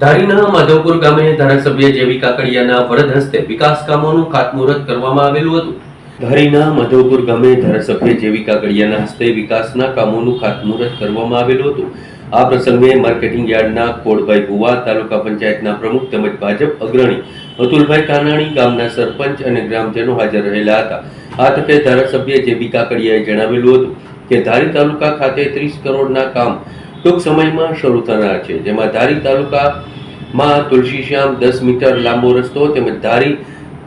ધારીના માધવપુર ગામે ધારાસભ્ય જેવી કાકડિયાના વરદ હસ્તે વિકાસ કામોનું ખાતમુહૂર્ત કરવામાં આવેલું હતું. ધારીના માધવપુર ગામે ધારાસભ્ય જેવી કાકડિયાના હસ્તે વિકાસના કામોનું ખાતમુહૂર્ત કરવામાં આવેલું હતું. આ પ્રસંગે માર્કેટિંગ યાર્ડના કોડભાઈ ભુવા, તાલુકા પંચાયતના પ્રમુખ તેમજ ભાજપ અગ્રણી અતુલભાઈ કાનાણી, ગામના સરપંચ અને ગ્રામજનો હાજર રહેલા હતા. આ તકે ધારાસભ્ય જેબી કાકડિયાએ જણાવેલું હતું કે ધારી તાલુકા ખાતે ત્રીસ કરોડના કામ ટૂંક સમયમાં શરૂ થનાર છે, જેમાં ધારી તાલુકામાં તુલસીશ્યામ દસ મીટર લાંબો રસ્તો તેમજ ધારી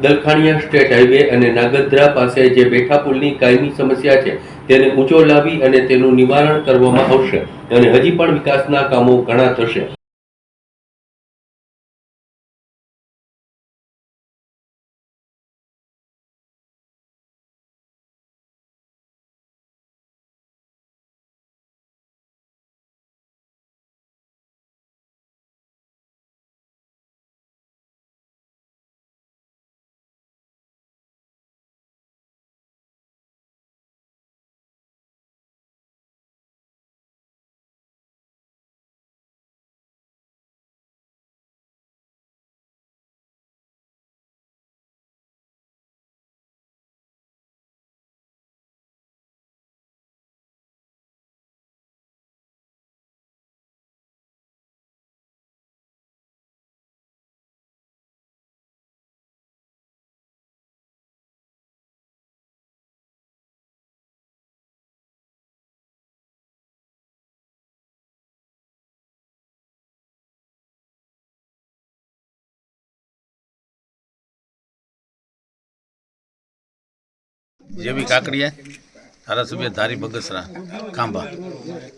દલખાણિયા સ્ટેટ હાઈવે અને નાગદ્રા પાસે જે બેઠા પુલની કાયમી સમસ્યા છે, તેને ઊંચો લાવી અને તેનું નિવારણ કરવામાં આવશે અને હજી પણ વિકાસના કામો ઘણા થશે. જેવી કાકડીયા ધારાસભ્ય ધારી બગસરા, ખાંભા.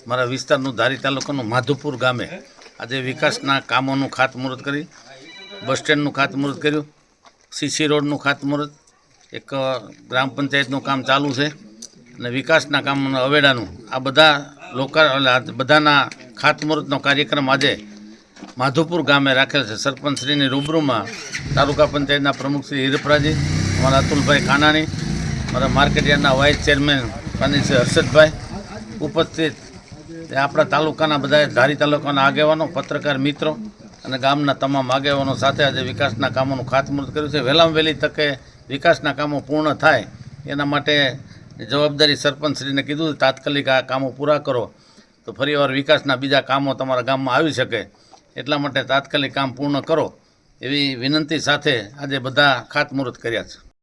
મારા વિસ્તારનું ધારી તાલુકાનું માધુપુર ગામે આજે વિકાસના કામોનું ખાતમુહૂર્ત કરી, બસ સ્ટેન્ડનું ખાતમુહૂર્ત કર્યું, સીસી રોડનું ખાતમુહૂર્ત, એક ગ્રામ પંચાયતનું કામ ચાલુ છે અને વિકાસના કામોનું અવેડાનું આ બધા લોકા બધાના ખાતમુહૂર્તનો કાર્યક્રમ આજે માધુપુર ગામે રાખેલ છે. સરપંચશ્રીની રૂબરૂમાં તાલુકા પંચાયતના પ્રમુખ શ્રી હિરપરાજી, અમારા અતુલભાઈ કાનાણી મારા માર્કેટ યાર્ડના વાઇસ ચેરમેન પાની શ્રી હર્ષદભાઈ. ઉપસ્થિત આપણા તાલુકાના બધા ધારી તાલુકાના આગેવાનો, પત્રકાર મિત્રો અને ગામના તમામ આગેવાનો સાથે આજે વિકાસના કામોનું ખાતમુહૂર્ત કર્યું છે. વહેલામાં વહેલી તકે વિકાસના કામો પૂર્ણ થાય એના માટે જવાબદારી સરપંચશ્રીને કીધું તાત્કાલિક આ કામો પૂરા કરો તો ફરીવાર વિકાસના બીજા કામો તમારા ગામમાં આવી શકે. એટલા માટે તાત્કાલિક કામ પૂર્ણ કરો એવી વિનંતી સાથે આજે બધા ખાતમુહૂર્ત કર્યા છે.